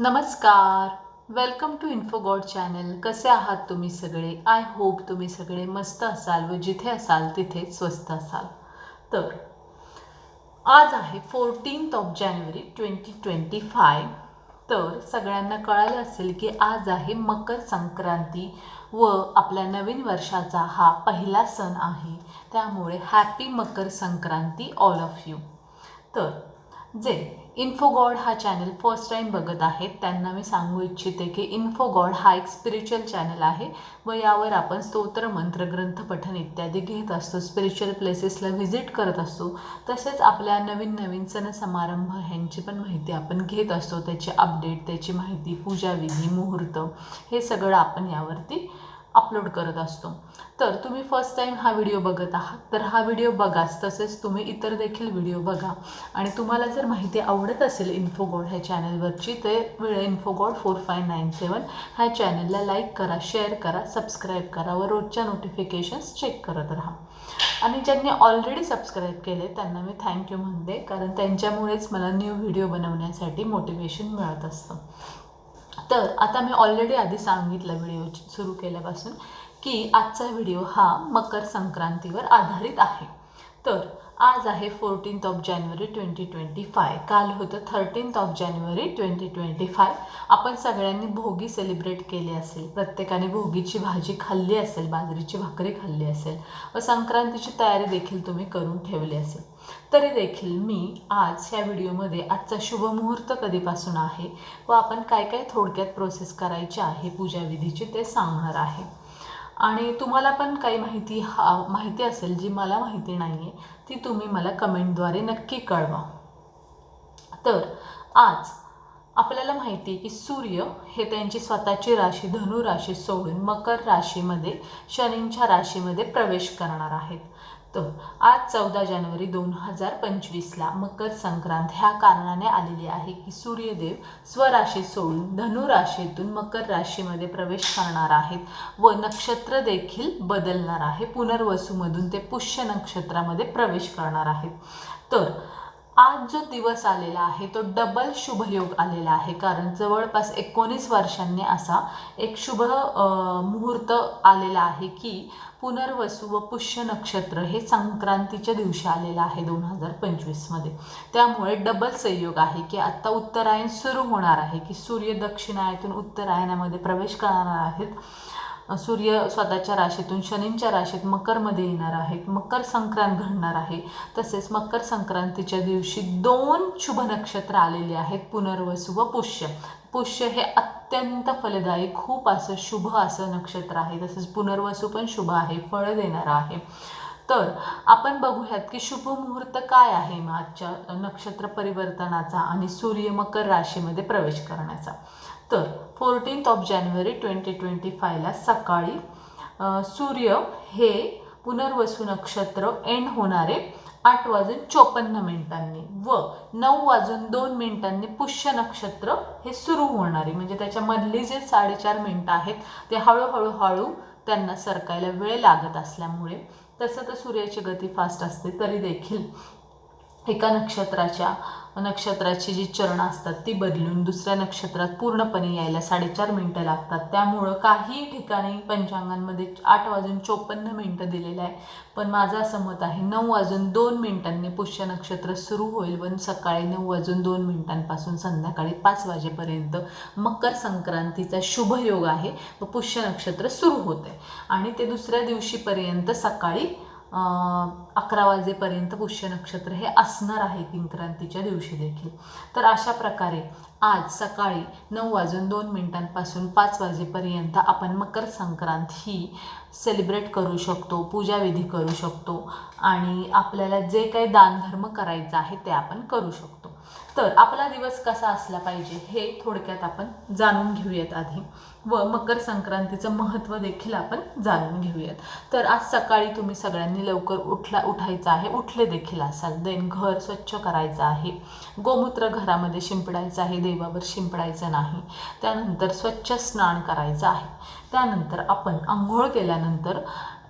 नमस्कार. Welcome to इन्फोगॉड channel कसे आहात तुम्ही सगळे? आय होप तुम्ही सगळे मस्त असाल व जिथे असाल तिथे स्वस्त असाल. तर आज आहे fourteenth of January twenty twenty five तर सगळ्यांना कळालं असेल की आज आहे मकर संक्रांती व आपल्या नवीन वर्षाचा हा पहिला सण आहे. त्यामुळे happy Makar Sankranti all of you तर जे इन्फोगॉड हा चॅनल फर्स्ट टाईम बघत आहेत. त्यांना मी सांगू इच्छिते की इन्फोगॉड हा एक स्पिरिच्युअल चॅनल आहे व यावर आपण स्तोत्र मंत्र ग्रंथ पठन इत्यादी घेत असतो. स्पिरिच्युअल प्लेसेसला व्हिजिट करत असतो. तसेच आपल्या नवीन नवीन सण समारंभ ह्यांची पण माहिती आपण घेत असतो. त्याची अपडेट त्याची माहिती पूजाविधी मुहूर्त हे सगळं आपण यावरती अपलोड करत असतो. तर तुम्ही फर्स्ट टाईम हा व्हिडिओ बघत आहात. तर हा व्हिडिओ बघाच. तसेच तुम्ही इतर देखील व्हिडिओ बघा. आणि तुम्हाला जर माहिती आवडत असेल इन्फोगॉड ह्या चॅनलवरची तर Infogod four five nine seven ह्या चॅनलला लाईक करा शेअर करा सबस्क्राईब करा व रोजच्या नोटिफिकेशन्स चेक करत राहा. आणि ज्यांनी ऑलरेडी सबस्क्राईब केले त्यांना मी थँक्यू म्हणते. कारण त्यांच्यामुळेच मला न्यू व्हिडिओ बनवण्यासाठी मोटिवेशन मिळत असतं. तर आता मी ऑलरेडी आधी सांगितलं व्हिडिओ सुरू केल्यापासून की आजचा व्हिडिओ हा मकर संक्रांतीवर आधारित आहे. तर आज आहे fourteenth of January twenty twenty five काल होतं thirteenth of January twenty twenty five आपण सगळ्यांनी भोगी सेलिब्रेट केली असेल. प्रत्येकाने भोगीची भाजी खाल्ली असेल बाजरीची भाकरी खाल्ली असेल व संक्रांतीची तयारी देखील तुम्ही करून ठेवली असेल. तरी देखील मी आज ह्या व्हिडिओमध्ये आजचा शुभ मुहूर्त कधीपासून आहे व आपण काय काय थोडक्यात प्रोसेस करायची आहे पूजाविधीची ते सांगणार आहे. आणि तुम्हाला पण काही माहिती हा माहिती असेल जी मला माहिती नाही आहे ती तुम्ही मला कमेंटद्वारे नक्की कळवा. तर आज आपल्याला माहिती आहे की सूर्य हे त्यांची स्वतःची राशी धनु राशी सोडून मकर राशीमध्ये शनींच्या राशीमध्ये प्रवेश करणार आहेत. तर आज चौदा जानेवारी दोन हजार पंचवीसला मकर संक्रांत ह्या कारणाने आलेली आहे की सूर्यदेव स्वराशी सोडून धनुराशीतून मकर राशीमध्ये प्रवेश करणार आहेत व नक्षत्र देखील बदलणार आहे. पुनर्वसूमधून ते पुष्य नक्षत्रामध्ये प्रवेश करणार आहेत. तर आज जो दिवस आलेला आहे तो डबल शुभयोग आलेला आहे. कारण जवळपास एकोणीस वर्षांनी असा एक शुभ मुहूर्त आलेला आहे की पुनर्वसू व पुष्य नक्षत्र हे संक्रांतीच्या दिवशी आलेलं आहे दोन हजार पंचवीसमध्ये त्यामुळे डबल संयोग आहे की आत्ता उत्तरायण सुरू होणार आहे की सूर्य दक्षिणायतून उत्तरायणामध्ये प्रवेश करणार आहेत. सूर्य स्वतःच्या राशीतून शनींच्या राशीत मकरमध्ये येणार आहेत. मकर संक्रांत घडणार आहे. तसेच मकर संक्रांतीच्या दिवशी दोन शुभ नक्षत्र आलेली आहेत. पुनर्वसू व पुष्य. पुष्य हे अत्यंत फलदायी खूप असं शुभ असं नक्षत्र आहे. तसेच पुनर्वसू पण शुभ आहे फळ देणारं आहे. तर आपण बघूयात की शुभ मुहूर्त काय आहे मग आजच्या नक्षत्र परिवर्तनाचा आणि सूर्य मकर राशीमध्ये प्रवेश करण्याचा. तर fourteenth of January twenty twenty फायला सकाळी सूर्य हे पुनर्वसू नक्षत्र एंड होणारे आठ वाजून चोपन्न मिनिटांनी व नऊ वाजून दोन मिनिटांनी पुष्य नक्षत्र हे सुरू होणारे. म्हणजे त्याच्यामधली जे साडेचार मिनटं आहेत ते हळूहळू हळू त्यांना सरकायला वेळ लागत असल्यामुळे तसं तर सूर्याची गती फास्ट असते तरी देखील एका नक्षत्राच्या नक्षत्राची जी चरणं असतात ती बदलून दुसऱ्या नक्षत्रात पूर्णपणे यायला साडेचार मिनटं लागतात. त्यामुळं काही ठिकाणी पंचांगांमध्ये आठ वाजून चोपन्न मिनटं दिलेलं आहे. पण माझं असं मत आहे नऊ वाजून दोन मिनिटांनी पुष्य नक्षत्र सुरू होईल. पण सकाळी नऊ वाजून दोन मिनिटांपासून संध्याकाळी पाच वाजेपर्यंत मकर संक्रांतीचा शुभयोग आहे. व पुष्य नक्षत्र सुरू आहे आणि ते दुसऱ्या दिवशीपर्यंत सकाळी अकरा वाजेपर्यंत पुष्य नक्षत्र हे असणार आहे संक्रांतीच्या दिवशी देखील. तर अशा प्रकारे आज सकाळी नऊ वाजून दोन मिनिटांपासून पाच वाजेपर्यंत आपण मकर संक्रांत ही सेलिब्रेट करू शकतो पूजाविधी करू शकतो आणि आपल्याला जे काही दानधर्म करायचं आहे ते आपण करू शकतो. तर आपला दिवस कसा असला पाहिजे हे थोडक्यात आपण जाणून घेऊयात आधी व मकर संक्रांतीचं महत्त्व देखील आपण जाणून घेऊयात. तर आज सकाळी तुम्ही सगळ्यांनी लवकर उठला उठायचं आहे. उठले देखील असाल. देन घर स्वच्छ करायचं आहे. गोमूत्र घरामध्ये शिंपडायचं आहे. देवावर शिंपडायचं नाही. त्यानंतर स्वच्छ स्नान करायचं आहे. त्यानंतर आपण आंघोळ केल्यानंतर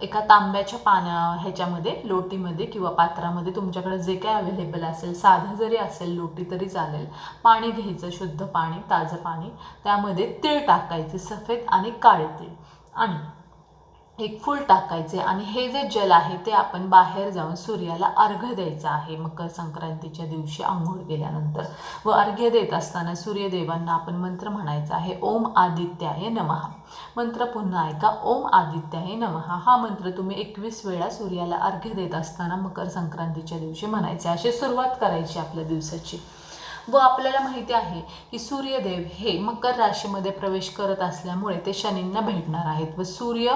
एका तांब्याच्या पाण्या ह्याच्यामध्ये लोटीमध्ये किंवा पात्रामध्ये तुमच्याकडे जे काय अवेलेबल असेल साधं जरी असेल लोटी तरी चालेल. पाणी घ्यायचं शुद्ध पाणी ताजं पाणी. त्यामध्ये तीळ टाकायचे सफेद आणि काळे तीळ. आणि एक फूल टाकायचे आणि हे जे जल आहे ते आपण बाहेर जाऊन सूर्याला अर्घ्य द्यायचं आहे. मकर संक्रांतीच्या दिवशी आंघोळ केल्यानंतर. व अर्घ्य देत असताना सूर्यदेवांना आपण मंत्र म्हणायचा आहे ओम आदित्याय नमहा मंत्र पुन्हा ऐका ओम आदित्याय नमहा हा मंत्र तुम्ही एकवीस वेळा सूर्याला अर्घ्य देत असताना मकर संक्रांतीच्या दिवशी म्हणायचे अशी सुरुवात करायची आपल्या दिवसाची. व आपल्याला माहिती आहे की सूर्यदेव हे मकर राशीमध्ये प्रवेश करत असल्यामुळे ते शनींना भेटणार आहेत. व सूर्य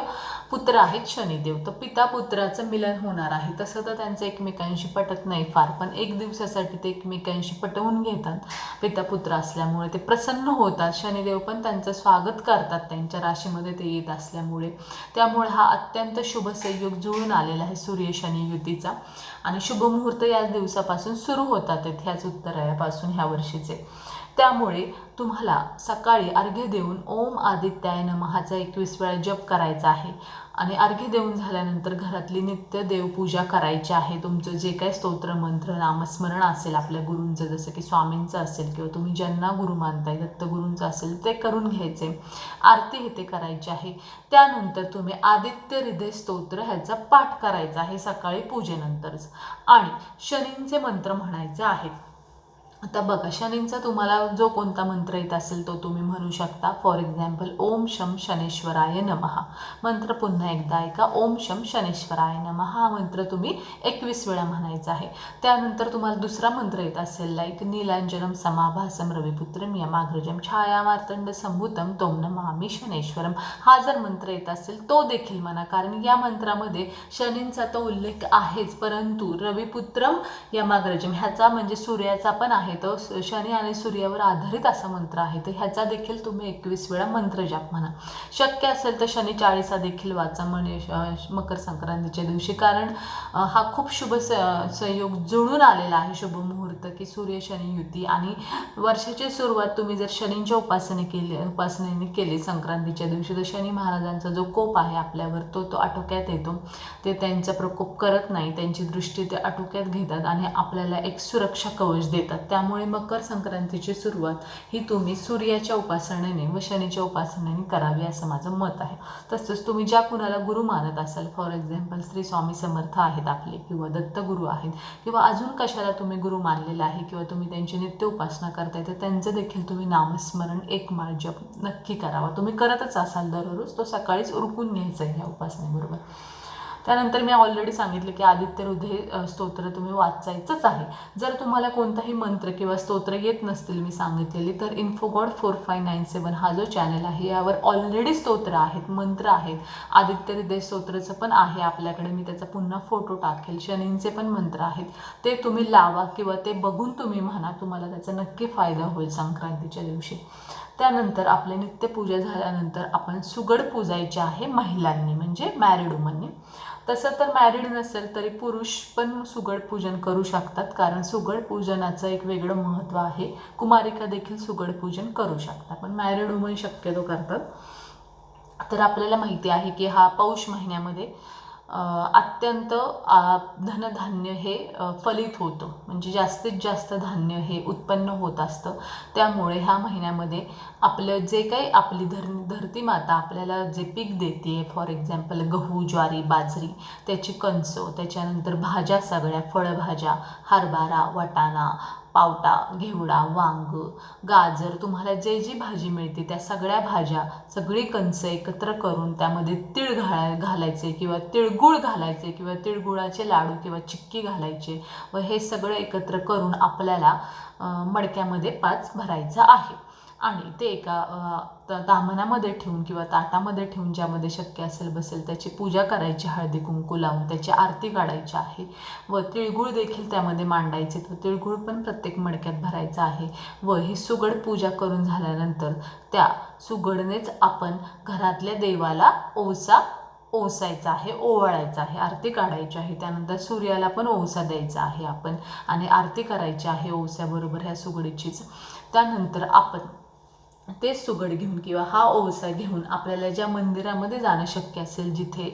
पुत्र आहेत शनिदेव. तर पिता पुत्राचं मिलन होणार आहे. तसं तर त्यांचं एकमेकांशी पटत नाही फार पण एक दिवसासाठी ते एकमेकांशी पटवून घेतात. पिता पुत्र असल्यामुळे ते प्रसन्न होतात. शनिदेव पण त्यांचं स्वागत करतात. त्यांच्या राशीमध्ये ते येत असल्यामुळे. त्यामुळे हा अत्यंत शुभ संयोग जुळून आलेला आहे सूर्य शनी युतीचा. आणि शुभमुहूर्त याच दिवसापासून सुरू होतात. ह्याच उत्तरायापासून ह्या वर्षीचे. त्यामुळे तुम्हाला सकाळी अर्घ्य देऊन ओम आदित्याय नमहाचा एकवीस वेळा जप करायचा आहे. आणि अर्घ्य देऊन झाल्यानंतर घरातली नित्य देवपूजा करायची आहे. तुमचं जे काही स्तोत्र मंत्र नामस्मरण असेल आपल्या गुरूंचं जसं की स्वामींचं असेल किंवा तुम्ही ज्यांना गुरु मानताय दत्तगुरूंचं असेल ते करून घ्यायचे. आरती हे ते करायची आहे. त्यानंतर तुम्ही आदित्य हृदय स्तोत्र ह्याचा पाठ करायचा आहे सकाळी पूजेनंतरच. आणि शनींचे मंत्र म्हणायचे आहेत. आता बघा शनींचा तुम्हाला जो कोणता मंत्र येत असेल तो तुम्ही म्हणू शकता. फॉर एक्झाम्पल ओम शम शनेश्वराय नमहा मंत्र पुन्हा एकदा ऐका. ओम शम शनेश्वराय नमहा हा मंत्र तुम्ही एकवीस वेळा म्हणायचा आहे. त्यानंतर तुम्हाला दुसरा मंत्र येत असेल लाईक नीलांजनम समाभासम रविपुत्रम यमाग्रजम छाया मार्तंड संभूतम तोम नमामी शनेश्वरम. हा जर मंत्र येत असेल तो देखील म्हणा. कारण या मंत्रामध्ये शनींचा तो उल्लेख आहेच. परंतु रविपुत्रम यमाग्रजम ह्याचा म्हणजे सूर्याचा पण आहे. तो शनी आणि सूर्यावर आधारित असा मंत्र आहे. तर ह्याचा देखील तुम्ही एकवीस वेळा मंत्र जाप म्हणा. शक्य असेल तर शनी चाळीसा देखील वाचा म्हणे मकर संक्रांतीच्या दिवशी. कारण हा खूप शुभ स संयोग जुळून आलेला आहे शुभ मुहूर्त की सूर्य शनी युती. आणि वर्षाची सुरुवात तुम्ही जर शनींच्या उपासने केली उपासनेने केली संक्रांतीच्या दिवशी तर शनी महाराजांचा जो कोप आहे आपल्यावर तो तो आटोक्यात येतो. ते त्यांचा प्रकोप करत नाही. त्यांची दृष्टी ते आटोक्यात घेतात आणि आपल्याला एक सुरक्षा कवच देतात. त्या त्यामुळे मकर संक्रांतीची सुरुवात ही तुम्ही सूर्याच्या उपासनेने व शनीच्या उपासनेने करावी असं माझं मत आहे. तसंच तुम्ही ज्या कुणाला गुरु मानत असाल फॉर एक्झाम्पल श्री स्वामी समर्थ आहेत आपले किंवा दत्तगुरू आहेत किंवा अजून कशाला तुम्ही गुरु मानलेला आहे किंवा तुम्ही त्यांची नित्य उपासना करताय तर त्यांचं देखील तुम्ही नामस्मरण एक माळ जप नक्की करावा. तुम्ही करतच असाल दररोज तो सकाळीच उरकून घ्यायचा आहे ह्या उपासनेबरोबर. त्यानंतर मी ऑलरेडी सांगितलं की आदित्य हृदय स्तोत्र तुम्ही वाचायचंच आहे. जर तुम्हाला कोणताही मंत्र किंवा स्तोत्र येत नसतील मी सांगितलेली तर Infogod four five nine seven हा जो चॅनल आहे यावर ऑलरेडी स्तोत्र आहेत मंत्र आहेत. आदित्य हृदय स्तोत्रचं पण आहे आपल्याकडे मी त्याचा पुन्हा फोटो टाकेल. शनींचे पण मंत्र आहेत. ते तुम्ही लावा किंवा ते बघून तुम्ही म्हणा तुम्हाला त्याचा नक्की फायदा होईल संक्रांतीच्या दिवशी. त्यानंतर आपले नित्यपूजा झाल्यानंतर आपण सुगड पूजायची आहे महिलांनी म्हणजे मॅरिड वुमननी तसं तर मॅरिड नसेल तरी पुरुष पण सुगड पूजन करू शकतात कारण सुगड पूजनाचं एक वेगळं महत्त्व आहे. कुमारिका देखील सुगड पूजन करू शकतात. पण मॅरिड वुमन शक्यतो करतात. तर आपल्याला माहिती आहे की हा पौष महिन्यामध्ये अत्यंत धनधान्य हे फलित होतं. म्हणजे जास्तीत जास्त धान्य हे उत्पन्न होत असतं. त्यामुळे ह्या महिन्यामध्ये आपलं जे काही आपली धर धरती माता आपल्याला जे पीक देते फॉर एक्झाम्पल गहू ज्वारी बाजरी त्याची कणसं त्याच्यानंतर भाज्या सगळ्या फळभाज्या हरभरा वाटाणा पावटा घेवडा वांग गाजर तुम्हाला जे जी भाजी मिळते त्या सगळ्या भाज्या सगळी कंच एकत्र करून त्यामध्ये तीळ घाला घालायचे किंवा तिळगुळ घालायचे किंवा तिळगुळाचे लाडू किंवा चिक्की घालायचे व हे सगळं एकत्र करून आपल्याला मडक्यामध्ये पाच भरायचं आहे. आणि ते एका त- दामनामध्ये ठेवून किंवा ताटामध्ये ठेवून ज्यामध्ये शक्य असेल बसेल त्याची पूजा करायची हळदी कुंकू लावून त्याची आरती काढायची आहे व तिळगुळ देखील त्यामध्ये मांडायचे. तर तिळगुळ पण प्रत्येक मडक्यात भरायचा आहे व ही सुगड पूजा करून झाल्यानंतर त्या सुगडनेच आपण घरातल्या देवाला ओसा ओसायचा आहे ओवाळायचा आहे आरती काढायची आहे. त्यानंतर सूर्याला पण ओसा द्यायचा आहे आपण आणि आरती करायची आहे ओसाबरोबर ह्या सुगडीचीच. त्यानंतर आपण ते सुगड घेऊन किंवा हा ओवसा घेऊन आपल्याला ज्या मंदिरामध्ये जाणं शक्य असेल जिथे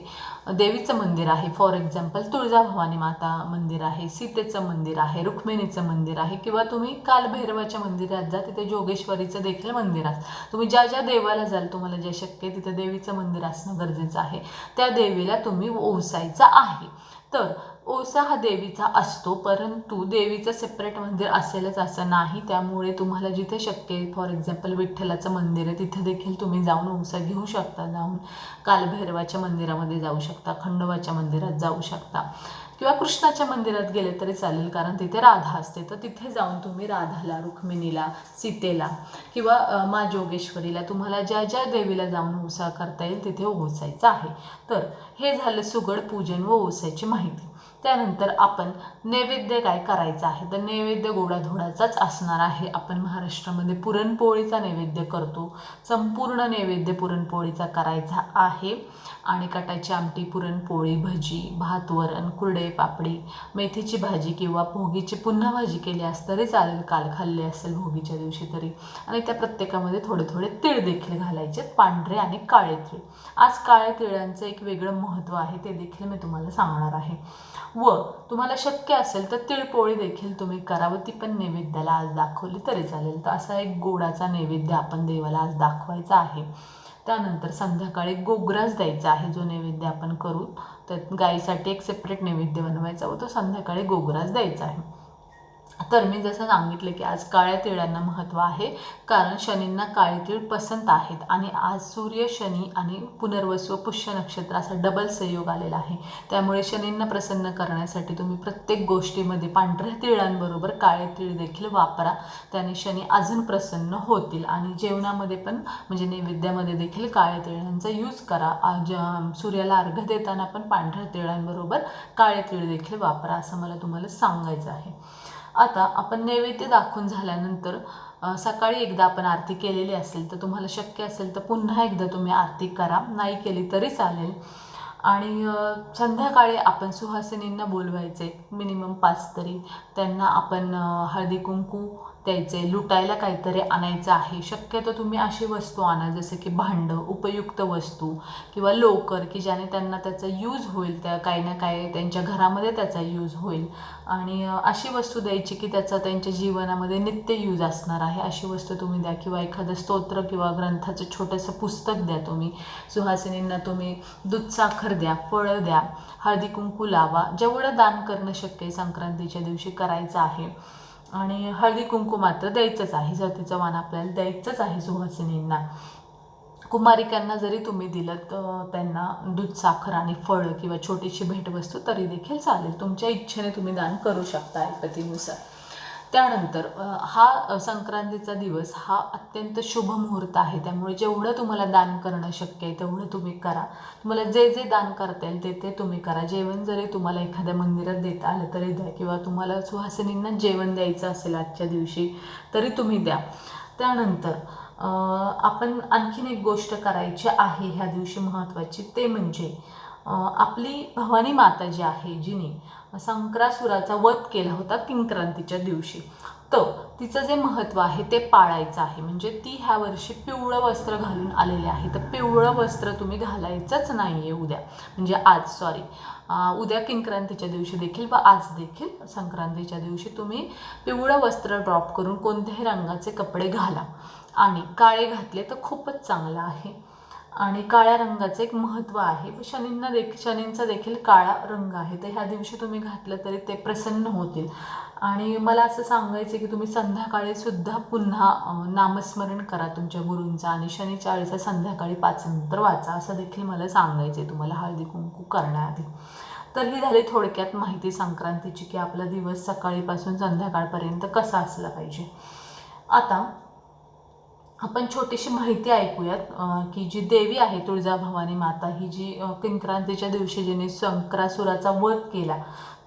देवीचं मंदिर आहे फॉर एक्झाम्पल तुळजाभवानी माता मंदिर आहे सीतेचं मंदिर आहे रुक्मिणीचं मंदिर आहे किंवा तुम्ही कालभैरवाच्या मंदिरात जा तिथे जोगेश्वरीचं देखील मंदिर आहे. तुम्ही ज्या ज्या देवाला जाल तुम्हाला जे शक्य तिथे देवीचं मंदिर असणं गरजेचं आहे. त्या देवीला तुम्ही ओवसायचं आहे. तर ओसा हा देवीचा असतो परंतु देवीचं सेपरेट मंदिर असेलच असं नाही. त्यामुळे तुम्हाला जिथे शक्य आहे फॉर एक्झाम्पल विठ्ठलाचं मंदिर आहे तिथे देखील तुम्ही जाऊन ओसा घेऊ शकता. जाऊन कालभैरवाच्या मंदिरामध्ये जाऊ शकता खंडोबाच्या मंदिरात जाऊ शकता. किंवा कृष्णाच्या मंदिरात गेले तरी चालेल कारण तिथे राधा असते. तर तिथे जाऊन तुम्ही राधाला रुक्मिणीला सीतेला किंवा मा जोगेश्वरीला तुम्हाला ज्या ज्या देवीला जाऊन ओसा करता येईल तिथे ओसायचं आहे. तर हे झालं सुगड पूजन व ओसायची माहिती. त्यानंतर आपण नैवेद्य काय करायचं आहे? तर नैवेद्य गोडाधोडाचाच असणार आहे. आपण महाराष्ट्रामध्ये पुरणपोळीचा नैवेद्य करतो. संपूर्ण नैवेद्य पुरणपोळीचा करायचा आहे. आणि कटाची आमटी पुरणपोळी भजी भात वरण कुरडे पापडी मेथीची भाजी किंवा भोगीची पुन्हा भाजी केली असं तरी चालेल. काल खाल्ली असेल भोगीच्या दिवशी तरी. आणि त्या प्रत्येकामध्ये थोडे थोडे तीळ देखील घालायचे. पांढरे आणि काळे तीळ. आज काळ्या तिळांचं एक वेगळं महत्त्व आहे. ते देखील मी तुम्हाला सांगणार आहे. व तुम्हाला शक्य असेल तर तिळपोळी देखील तुम्ही करा व ती पण नैवेद्याला आज दाखवली तरी चालेल. तर असा एक गोडाचा नैवेद्य आपण देवाला आज दाखवायचा आहे. त्यानंतर संध्याकाळी गोग्रास द्यायचा आहे जो नैवेद्य आपण करू तर गाईसाठी एक सेपरेट नैवेद्य बनवायचा व तो संध्याकाळी गोग्रास द्यायचा आहे. तर मी जसं सांगितलं की आज काळ्या तिळांना महत्त्व आहे कारण शनींना काळे तीळ पसंत आहेत आणि आज सूर्य शनी आणि पुनर्वसू पुष्य नक्षत्र असा डबल संयोग आलेला आहे. त्यामुळे शनींना प्रसन्न करण्यासाठी तुम्ही प्रत्येक गोष्टीमध्ये पांढऱ्या तिळांबरोबर काळे तीळ देखील वापरा. त्याने शनी अजून प्रसन्न होतील आणि जेवणामध्ये पण म्हणजे नैवेद्यामध्ये देखील काळ्या तिळांचा यूज करा. आज सूर्याला अर्घ देताना पण पांढऱ्या तिळांबरोबर काळे तीळ देखील वापरा असं मला तुम्हाला सांगायचं आहे. आता आपण नैवेद्य दाखवून झाल्यानंतर सकाळी एकदा आपण आरती केलेली असेल तर तुम्हाला शक्य असेल तर पुन्हा एकदा तुम्ही आरती करा. नाही केली तरी चालेल. आणि संध्याकाळी आपण सुहासिनींना बोलवायचे. मिनिमम पाच तरी. त्यांना आपण हळदी कुंकू द्यायचे लुटायला काहीतरी आणायचं आहे. शक्यतो तुम्ही अशी वस्तू आणा जसं की भांडं उपयुक्त वस्तू किंवा लोकर की ज्याने त्यांना त्याचा यूज होईल त्या काही ना काही त्यांच्या घरामध्ये त्याचा यूज होईल. आणि अशी वस्तू द्यायची की त्याचा त्यांच्या जीवनामध्ये नित्य यूज असणार आहे. अशी वस्तू तुम्ही द्या किंवा एखादं स्तोत्र किंवा ग्रंथाचं छोटंसं पुस्तक द्या तुम्ही. सुहासिनींना तुम्ही दूध साखर द्या फळं द्या हळदी कुंकू लावा. जेवढं दान करणं शक्य आहे संक्रांतीच्या दिवशी करायचं आहे. आणि हळदी कुंकू मात्र द्यायचंच आहे. जातीचं मान आपल्याला द्यायचंच आहे सुहासिनींना. कुमारिकांना जरी तुम्ही दिलं तर त्यांना दूध साखर आणि फळं किंवा छोटीशी भेटवस्तू तरी देखील चालेल. तुमच्या इच्छेने तुम्ही दान करू शकता ऐपतीनुसार. त्यानंतर हा संक्रांतीचा दिवस हा अत्यंत शुभ मुहूर्त आहे. त्यामुळे जेवढं तुम्हाला दान करणं शक्य आहे तेवढं तुम्ही करा. तुम्हाला जे जे दान करता येईल ते ते तुम्ही करा. जेवण जरी तुम्हाला एखाद्या मंदिरात देता आलं तरी द्या किंवा तुम्हाला सुहासिनींना जेवण द्यायचं असेल आजच्या दिवशी तरी तुम्ही द्या. त्यानंतर आपण आणखीन एक गोष्ट करायची आहे ह्या दिवशी महत्त्वाची ते म्हणजे आपली भवानी माता जी आहे जिने संक्रासुराचा वध केला होता किंक्रांतीच्या दिवशी. तर तिचं जे महत्त्व आहे ते पाळायचं आहे. म्हणजे ती ह्या वर्षी पिवळं वस्त्र घालून आलेले आहे. तर पिवळं वस्त्र तुम्ही घालायचंच नाही आहे उद्या. म्हणजे आज सॉरी उद्या किंक्रांतीच्या दिवशी देखील व आज देखील संक्रांतीच्या दिवशी तुम्ही पिवळं वस्त्र ड्रॉप करून कोणत्याही रंगाचे कपडे घाला. आणि काळे घातले तर खूपच चांगलं आहे. आणि काळ्या रंगाचं एक महत्त्व आहे. शनींना देखील शनींचा देखील काळा रंग आहे. तर ह्या दिवशी तुम्ही घातलं तरी ते प्रसन्न होतील. आणि मला असं सांगायचं आहे की तुम्ही संध्याकाळी सुद्धा पुन्हा नामस्मरण करा तुमच्या गुरूंचा आणि शनी चाळीसा संध्याकाळी पाच नंतर वाचा. असं देखील मला सांगायचं आहे तुम्हाला हळदी कुंकू करण्याआधी. तर ही झाली थोडक्यात माहिती संक्रांतीची की आपला दिवस सकाळीपासून संध्याकाळपर्यंत कसा असला पाहिजे. आता आपण छोटीशी माहिती ऐकूयात की जी देवी आहे तुळजाभवानी माता ही जी किंक्रांतीच्या दिवशी जिने संक्रासुराचा वध केला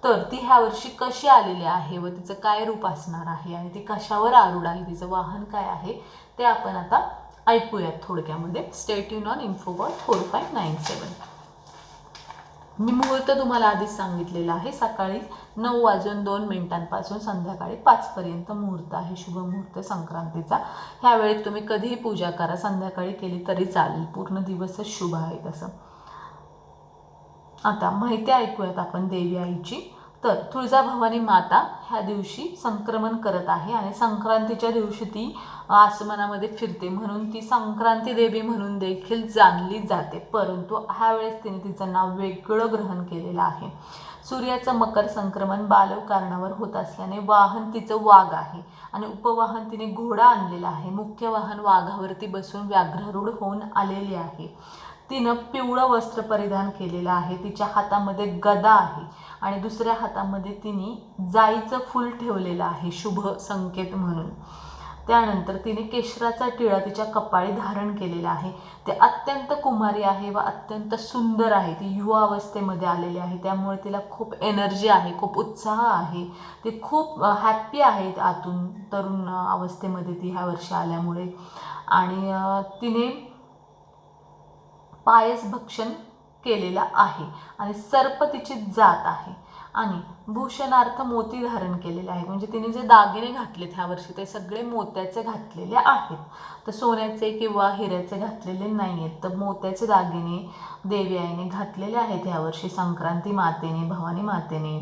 तर ती ह्या वर्षी कशी आलेली आहे व तिचं काय रूप असणार आहे आणि ती कशावर आरूढ आहे तिचं वाहन काय आहे ते आपण आता ऐकूयात थोडक्यामध्ये. State युन on infobot four five nine seven मी मुहूर्त तुम्हाला आधीच सांगितलेला आहे. सकाळी नऊ वाजून दोन मिनिटांपासून संध्याकाळी पाचपर्यंत मुहूर्त आहे. शुभ मुहूर्त संक्रांतीचा. ह्या वेळेत तुम्ही कधीही पूजा करा. संध्याकाळी केली तरी चालेल. पूर्ण दिवसच शुभ आहे तसं. आता माहिती ऐकूयात आपण देवी आईची. तर तुळजाभवानी माता ह्या दिवशी संक्रमण करत आहे आणि संक्रांतीच्या दिवशी ती आसमानामध्ये फिरते. म्हणून ती संक्रांती देवी म्हणून देखील जाणली जाते. परंतु ह्यावेळेस तिने तिचं नाव वेगळं ग्रहण केलेलं आहे. सूर्याचं मकर संक्रमण बालव कारणावर होत असल्याने वाहन तिचं वाघ आहे आणि उपवाहन तिने घोडा आणलेला आहे. मुख्य वाहन वाघावरती बसून व्याघ्ररूढ होऊन आलेले आहे. तिनं पिवळं वस्त्र परिधान केलेलं आहे. तिच्या हातामध्ये गदा आहे आणि दुसऱ्या हातामध्ये तिने जाईचं फूल ठेवलेलं आहे शुभ संकेत म्हणून. त्यानंतर तिने केशराचा टिळा तिच्या कपाळी धारण केलेला आहे. ते अत्यंत कुमारी आहे व अत्यंत सुंदर आहे. ती युवा अवस्थेमध्ये आलेली आहे. त्यामुळे तिला खूप एनर्जी आहे खूप उत्साह आहे. ती खूप हॅप्पी आहे आतून तरुण अवस्थेमध्ये ती ह्या वर्षी आल्यामुळे. आणि तिने पायस भक्षण केलेलं आहे आणि सर्प तिची जात आहे. आणि भूषणार्थ मोती धारण केलेले आहे. म्हणजे तिने जे दागिने घातलेत ह्या वर्षी ते सगळे मोत्याचे घातलेले आहेत. तर सोन्याचे किंवा हिऱ्याचे घातलेले नाही आहेत तर मोत्याचे दागिने देवी आईने घातलेले आहेत ह्यावर्षी संक्रांती मातेने भवानी मातेने.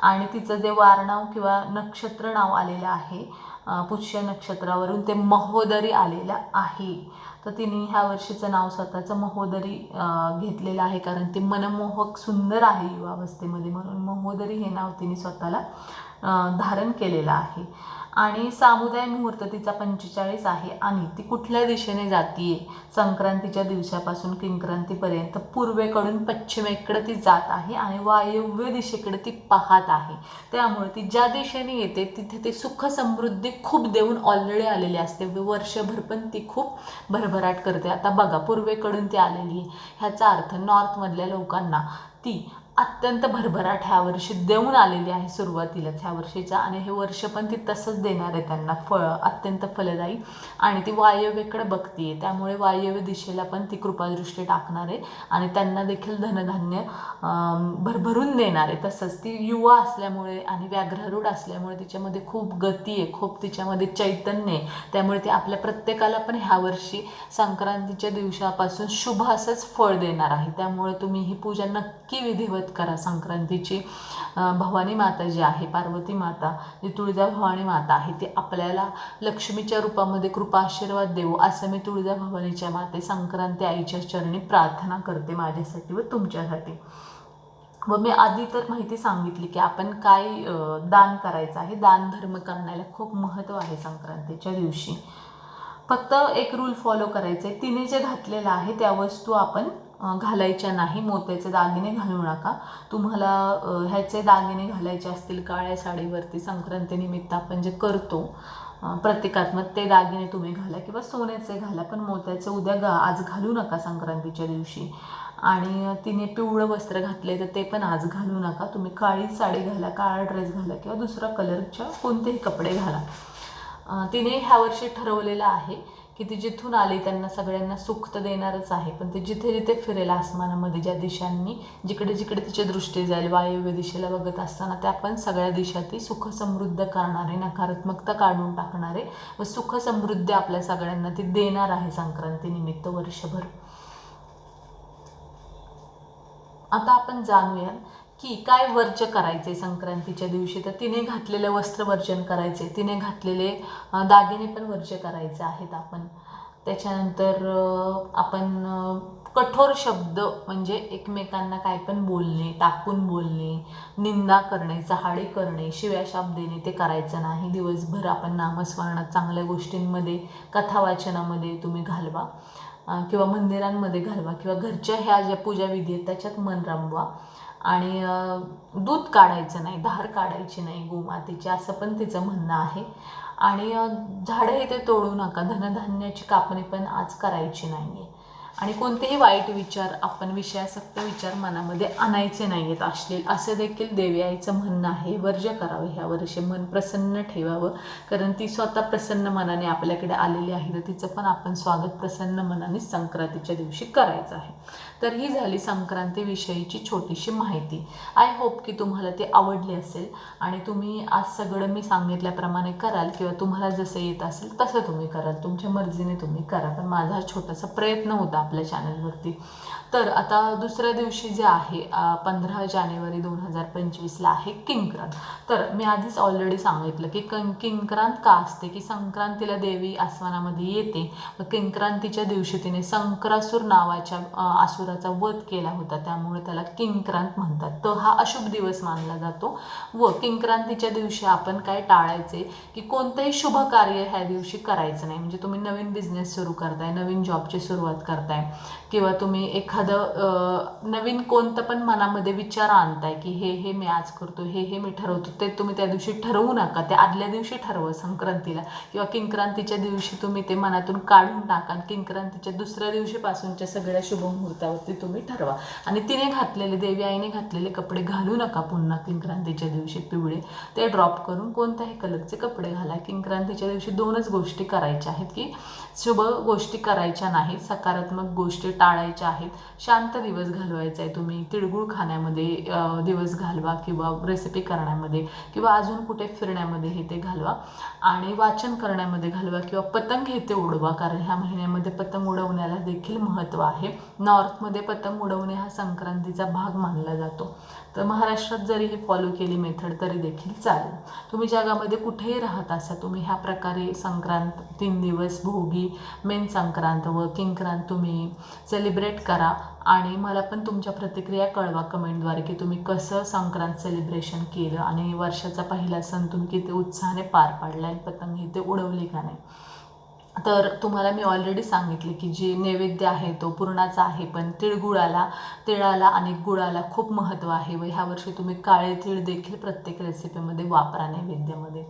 आणि तिचं जे वारनाव किंवा नक्षत्र नाव आलेलं आहे पुष्य नक्षत्रावरून ते महोदरी आलेलं आहे. तर तिने ह्या वर्षीचं नाव स्वतःचं महोदरी घेतलेलं आहे. कारण ती मनमोहक सुंदर आहे युवावस्थेमध्ये म्हणून महोदरी हे नाव तिने स्वतःला धारण केलेलं आहे. आणि सामुदाय मुहूर्त तिचा पंचेचाळीस आहे आणि ती कुठल्या दिशेने जातीये? संक्रांतीच्या दिवसापासून किंक्रांतीपर्यंत पूर्वेकडून पश्चिमेकडे ती जात आहे आणि वायव्य दिशेकडे ती पाहत आहे. त्यामुळे ती ज्या दिशेने येते तिथे ते सुख समृद्धी खूप देऊन ऑलरेडी आलेली असते. वर्षभर पण ती खूप भरभराट करते. आता बघा पूर्वेकडून ती आलेली आहे. ह्याचा अर्थ नॉर्थमधल्या लोकांना ती अत्यंत भरभराट ह्या वर्षी देऊन आलेली आहे सुरुवातीलाच ह्या वर्षीच्या आणि हे वर्ष पण ती तसंच देणार आहे त्यांना. फळ अत्यंत फलदायी. आणि ती वायव्येकडे बघतीये. त्यामुळे वायव्य दिशेला पण ती कृपादृष्टी टाकणार आहे. आणि त्यांना देखील धनधान्य भरभरून देणार आहे. तसंच ती युवा असल्यामुळे आणि व्याघ्रारूढ असल्यामुळे तिच्यामध्ये खूप गती आहे. खूप तिच्यामध्ये चैतन्य आहे. त्यामुळे ती आपल्या प्रत्येकाला पण ह्या वर्षी संक्रांतीच्या दिवसापासून शुभ असंच फळ देणार आहे. त्यामुळे तुम्ही ही पूजा नक्की विधिवत करा संक्रांतीची भवानी माता जी आहे पार्वती माता जी तुळजा भवानी माता आहे ती आपल्याला लक्ष्मीच्या रूपामध्ये कृपा आशीर्वाद देऊ असं मी तुळजा भवानीच्या माते संक्रांती आईच्या चरणी प्रार्थना करते माझ्यासाठी व तुमच्यासाठी. व मी आधी तर माहिती सांगितली की आपण काय दान करायचं आहे दान धर्म करण्याला खूप महत्त्व आहे संक्रांतीच्या दिवशी. फक्त एक रूल फॉलो करायचे तिने जे घातलेलं आहे त्या वस्तू आपण घालायच्या नाही मोत्याचे दागिने घालू नका. तुम्हाला ह्याचे दागिने घालायचे असतील काळ्या साडीवरती संक्रांतीनिमित्त आपण जे करतो प्रत्येकात्मक प्रतिकात्मक ते दागिने तुम्ही घाला किंवा सोन्याचे घाला पण मोत्याचे उद्या गा आज घालू नका संक्रांतीच्या दिवशी. आणि तिने पिवळं वस्त्र घातले तर ते पण आज घालू नका. तुम्ही काळी साडी घाला काळा ड्रेस घाला किंवा दुसरा कलरच्या कोणतेही कपडे घाला. तिने ह्या वर्षी ठरवलेलं आहे की ती जिथून आली त्यांना सगळ्यांना सुख तर देणारच आहे पण ते जिथे जिथे फिरेल आसमानामध्ये ज्या दिशांनी जिकडे जिकडे तिची दृष्टी जाईल वायव्य दिशेला बघत असताना त्या पण सगळ्या दिशा ती सुख समृद्ध करणारे नकारात्मकता काढून टाकणारे व सुखसमृद्धी आपल्या सगळ्यांना ती देणार आहे संक्रांतीनिमित्त वर्षभर. आता आपण जाणूया की काय वर्ज करायचे संक्रांतीच्या दिवशी? तर तिने घातलेलं वस्त्र वर्जन करायचे तिने घातलेले दागिने पण वर्ज्य करायचे आहेत आपण. त्याच्यानंतर आपण कठोर शब्द म्हणजे एकमेकांना काय पण बोलणे टाकून बोलणे निंदा करणे चहाडी करणे शिव्या शाप देणे ते करायचं नाही. दिवसभर आपण नामस्मरणात चांगल्या गोष्टींमध्ये कथावाचनामध्ये तुम्ही घालवा किंवा मंदिरांमध्ये घालवा किंवा घरच्या ह्या ज्या पूजाविधी आहेत त्याच्यात मन रमवा आणि दूध काढायचं नाही धार काढायची नाही गोमातेची असं पण तिचं म्हणणं आहे. आणि झाडं हे ते तोडू नका धनधान्याची कापणी पण आज करायची नाही आहे आणि कोणतेही वाईट विचार आपण विषयासक्त विचार मनामध्ये आणायचे नाही आहेत अश्लील असं देखील देवी आईचं म्हणणं आहे. वर्ज करावं ह्या वर्षी. मन प्रसन्न ठेवावं. कारण ती स्वतः प्रसन्न मनाने आपल्याकडे आलेली आहे. तर तिचं पण आपण स्वागत प्रसन्न मनाने संक्रांतीच्या दिवशी करायचं आहे. तर ही झाली संक्रांतीविषयीची छोटीशी माहिती. आय होप की तुम्हाला ती आवडली असेल. आणि तुम्ही आज सगळं मी सांगितल्याप्रमाणे कराल किंवा तुम्हाला जसं येत असेल तसं तुम्ही कराल. तुमच्या मर्जीने तुम्ही करा. पण माझा छोटासा प्रयत्न होता. आपल्या चॅनलवरती. तर आता दुसऱ्या दिवशी जे आहे पंधरा जानेवारी दोन हजार पंचवीसला आहे किंक्रांत. तर मी आधीच ऑलरेडी सांगितलं की कं किंक्रांत का असते? की संक्रांतीला देवी आसमानामध्ये येते. व किंक्रांतीच्या दिवशी तिने संक्रासूर नावाच्या आसुराचा वध केला होता. त्यामुळे त्याला किंक्रांत म्हणतात. तर हा अशुभ दिवस मानला जातो. व किंक्रांतीच्या दिवशी आपण काय टाळायचे? की कोणतंही शुभ कार्य ह्या दिवशी करायचं नाही. म्हणजे तुम्ही नवीन बिझनेस सुरू करताय नवीन जॉबची सुरुवात करताय. किंवा तुम्ही एखादं नवीन कोणतं पण मनामध्ये विचार आणताय की हे हे मी आज करतो हे हे मी ठरवतो ते तुम्ही त्या दिवशी ठरवू नका. ते आदल्या दिवशी ठरवा संक्रांतीला. किंवा किंक्रांतीच्या दिवशी तुम्ही ते मनातून काढून टाका आणि किंक्रांतीच्या दुसऱ्या दिवशीपासूनच्या सगळ्या शुभमुहूर्तावरती तुम्ही ठरवा. आणि तिने घातलेले देवी आईने घातलेले कपडे घालू नका पुन्हा किंक्रांतीच्या दिवशी पिवळे. ते ड्रॉप करून कोणत्याही कलरचे कपडे घाला. किंक्रांतीच्या दिवशी दोनच गोष्टी करायच्या आहेत की शुभ गोष्टी करायच्या नाहीत. सकारात्मक गोष्टी टाळायच्या आहेत. शांत दिवस घालवायचा आहे तुम्ही. तिळगुळ खाण्यामध्ये दिवस घालवा किंवा रेसिपी करण्यामध्ये किंवा अजून कुठे फिरण्यामध्ये हे ते घालवा. आणि वाचन करण्यामध्ये घालवा किंवा पतंग हे ते उडवा कारण ह्या महिन्यामध्ये पतंग उडवण्याला देखील महत्त्व आहे. नॉर्थमध्ये पतंग उडवणे हा संक्रांतीचा भाग मानला जातो. तर महाराष्ट्रात जरी ही फॉलो केली मेथड तरी देखील चालेल. तुम्ही जगामध्ये कुठेही राहत असा तुम्ही ह्या प्रकारे संक्रांत तीन दिवस भोगी मेन संक्रांत व किंक्रांत तुम्ही सेलिब्रेट करा. आणि मला पण तुमच्या प्रतिक्रिया कळवा कमेंटद्वारे की तुम्ही कसं संक्रांत सेलिब्रेशन केलं आणि वर्षाचा पहिला सण तुम्ही किती उत्साहाने पार पाडला. आणि पतंग इथे उडवली का नाही? तर तुम्हाला मी ऑलरेडी सांगितले की जे नैवेद्य आहे तो पुरणाचा आहे पण तिळगुळाला तिळाला आणि गुळाला खूप महत्त्व आहे व ह्या वर्षी तुम्ही काळे तीळ देखील प्रत्येक रेसिपीमध्ये वापरा नैवेद्यामध्ये.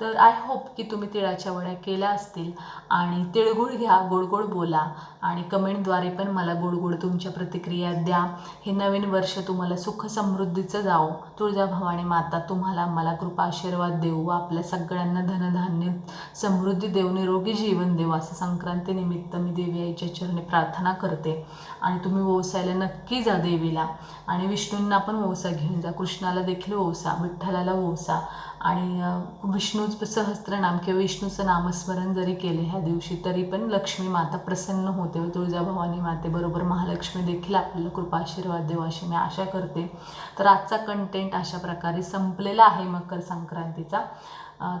तर आय होप की तुम्ही तिळाच्या वड्या केल्या असतील आणि तिळगुळ घ्या गोड गोड बोला आणि कमेंटद्वारे पण मला गोडगोड तुमच्या प्रतिक्रिया द्या. हे नवीन वर्ष तुम्हाला सुख समृद्धीचं जावो. तुळजाभवानी माता तुम्हाला मला कृपा आशीर्वाद देऊ व आपल्या सगळ्यांना धनधान्य समृद्धी देऊ निरोगी जीवन देऊ. असं संक्रांतीनिमित्त मी देवी आईच्या चरणी प्रार्थना करते. आणि तुम्ही ओसायला नक्की जा देवीला. आणि विष्णूंना पण ओसा घेऊन जा. कृष्णाला देखील ओसा. विठ्ठलाला ओसा. आणि विष्णूचं सहस्त्रनाम किंवा विष्णूचं नामस्मरण जरी केले ह्या दिवशी तरी पण लक्ष्मी माता प्रसन्न होते. व तुळजाभवानी मातेबरोबर महालक्ष्मी देखील आपल्याला कृपा आशीर्वाद देऊ अशी मी आशा करते. तर आजचा कंटेंट अशा प्रकारे संपलेला आहे मकर संक्रांतीचा.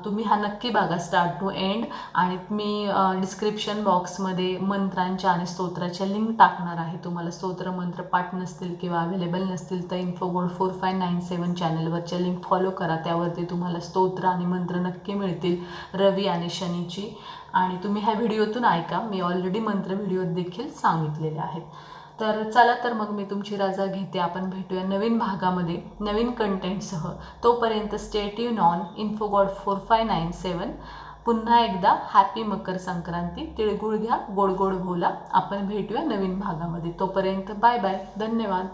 तुम्ही हा नक्की बघा स्टार्ट टू एंड आणि मी डिस्क्रिप्शन बॉक्समध्ये मंत्रांच्या आणि स्तोत्राच्या लिंक टाकणार आहे. तुम्हाला स्तोत्र मंत्र पाठ नसतील किंवा अवेलेबल नसतील तर Infogod four five nine seven चॅनलवरच्या link follow करा. त्यावरती तुम्हाला स्तोत्र आणि मंत्र नक्की मिळतील रवी आणि शनीची. आणि तुम्ही ह्या व्हिडिओतून ऐका मी ऑलरेडी मंत्र व्हिडिओत देखील सांगितलेले आहेत. तर चला तर मग मी तुमची रजा घेते. आपण भेटूया नवीन भागामध्ये नवीन कंटेंटसह तोपर्यंत stay tuned on Infogod four five nine seven पुन्हा एकदा हॅपी मकर संक्रांती तिळगुळ घ्या गोड गोड बोला. आपण भेटूया नवीन भागामध्ये. तोपर्यंत बाय बाय धन्यवाद.